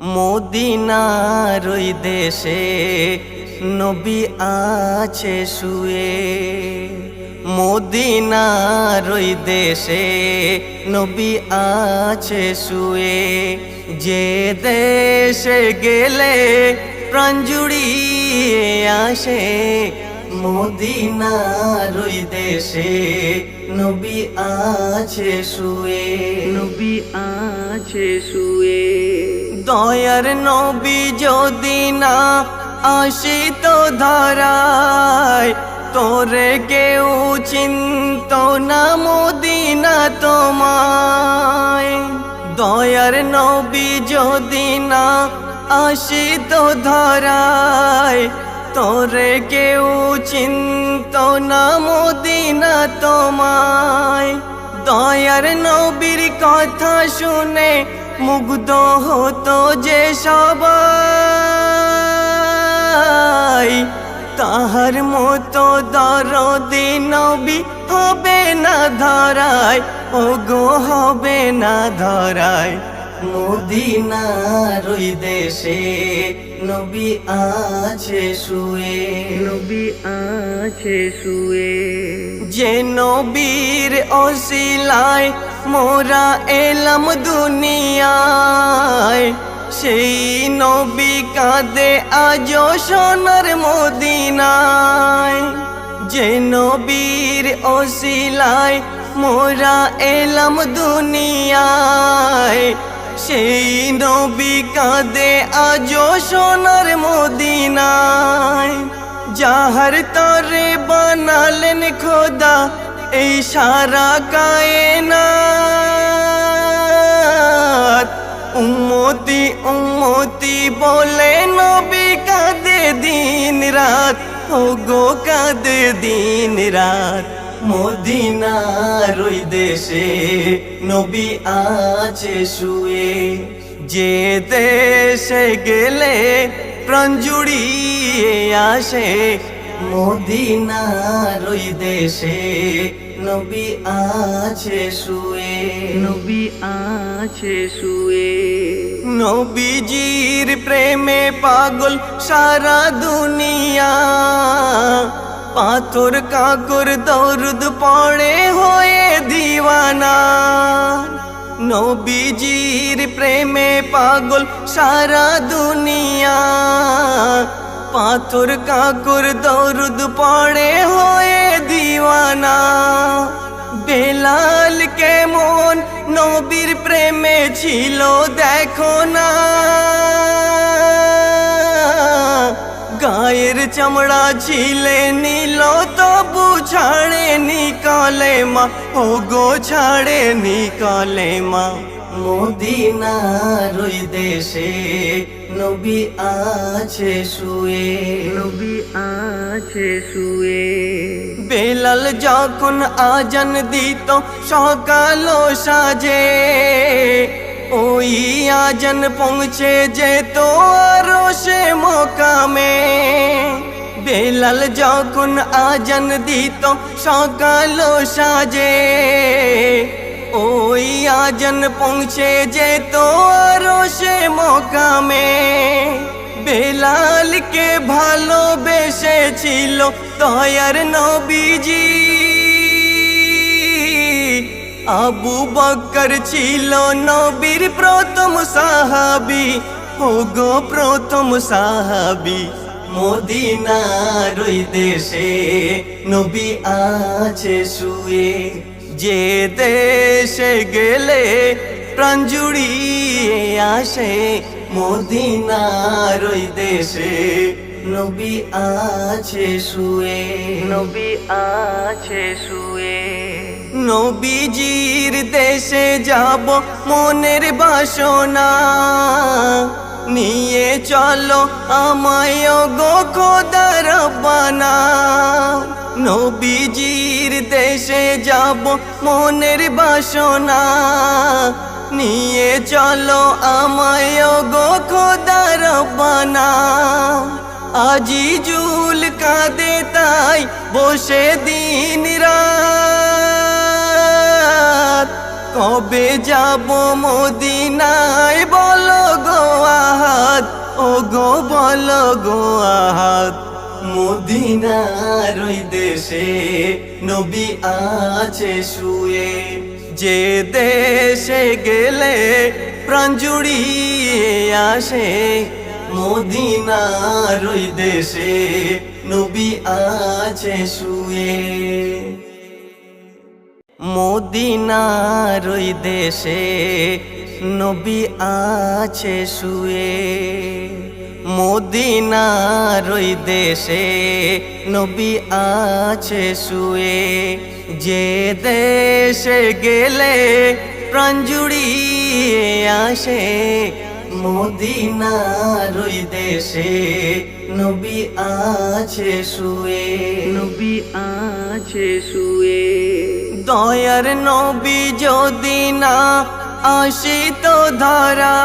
মদিনার ওই দেশে নবী আছে শুয়ে। মদিনার ওই দেশে নবী আছে শুয়ে। যে দেশে গেলে প্রাণ জুড়িয়ে আসে, মদিনার ওই দেশে নবী আছে শুয়ে। নবী আছে শুয়ে। দয়ার নবী যদি না আসিত ধরায়, তোরে কেউ চিন্ত না মদিনা তোমায়। দয়ার নবী যদি না আসিত ধরায়, তোরে কেউ চিন্ত না মদিনা তোমায়। দয়ার নবীর কথা শুনে মুগ্ধ হতো যে সবাই। তাহার মতো দরদি নবী হবে না ধরায় ও গো হবে না ধরায়। মদিনার ওই দেশে নবী আছে শুয়ে। নবী আছে শুয়ে। যে নবীর অশিলায় মোরা এলাম দুনিয়ায়। সেই নবী কাঁদে আজ সোনার মদিনায়। যে নবীর অশিলায় মোরা এলাম দুনিয়ায়। সেই নবী কাঁদে আজ সোনার মদিনায়। যাহার তরে বানালেন খোদা, এই সারা কায়না উম্মতি উম্মতি বলে নবী কাঁদে দিন রাত ও গো কাঁদে দিন রাত। মদিনার ওই দেশে নবী আছে শুয়ে, যে দেশে গেলে প্রাণ জুড়িয়ে আসে মদিনার ওই দেশে। নবী আছে শুয়ে। নবী আছে শুয়ে। নবীজির প্রেমে পাগল সারা দুনিয়া। পাথর কাকর দৌরদ পড়ে হয়ে দিওয়ানা। নবীজির প্রেমে পাগল সারা দুনিয়া। পাথর কাকর দৌরদ পড়ে হয়ে দিওয়ানা। বেলাল কেমন নবীর প্রেমে ছিল দেখো না। গায়ের চামড়া ছিলে নীল তবু ছাড়ে। নিকলে মা ও গো ছাড়ে নিকলে মা মদিনার ওই দেশে নবী আছে শুয়ে নবী আছে শুয়ে বেলাল যখন আজান দিত সকাল সাজে ওই আজান পৌঁছে যেত আরও সে মোকামে বেলাল যখন আজান দিত সকাল সাজে। ওই আজান পৌঁছে যেত আরও সে মোকামে। বেলালকে ভালোবেসেছিল তয়ার নবীজি। আবু বকর ছিল নবীর প্রথম সাহাবি ও গো প্রথম সাহাবি। মদিনার ওই দেশে নবী আছে শুয়ে। যে দেশে গেলে প্রাণ জুড়িয়ে আসে মদিনার ওই দেশে নবী আছে শুয়ে। নবী আছে শুয়ে। নবীজির দেশে যাব মনের বাসনা। নিয়ে চলো আমায় গো খোদার বানা। নবীজির দেশে যাব মনের বাসনা। নিয়ে চলো আমায় গো খোদার বানা। আজি জুল কাঁদে তাই বসে দিন রাত। কবে যাব মদিনায় ও গো বল গো আহাত, মদিনার ওই দেশে নবী আছে শুয়ে। যে দেশে গেলে প্রাণ জুড়িয়ে আসে, মদিনার ওই দেশে নবী আছে শুয়ে। মদিনার ওই দেশে নবী আছে শুয়ে মদিনার ওই দেশে নবী আছে শুয়ে। যে দেশে গেলে প্রাণ জুড়িয়ে আসে মদিনার ওই দেশে নবী আছে শুয়ে। নবী আছে শুয়ে। দয়ার নবী যদি না আসিত ধরা।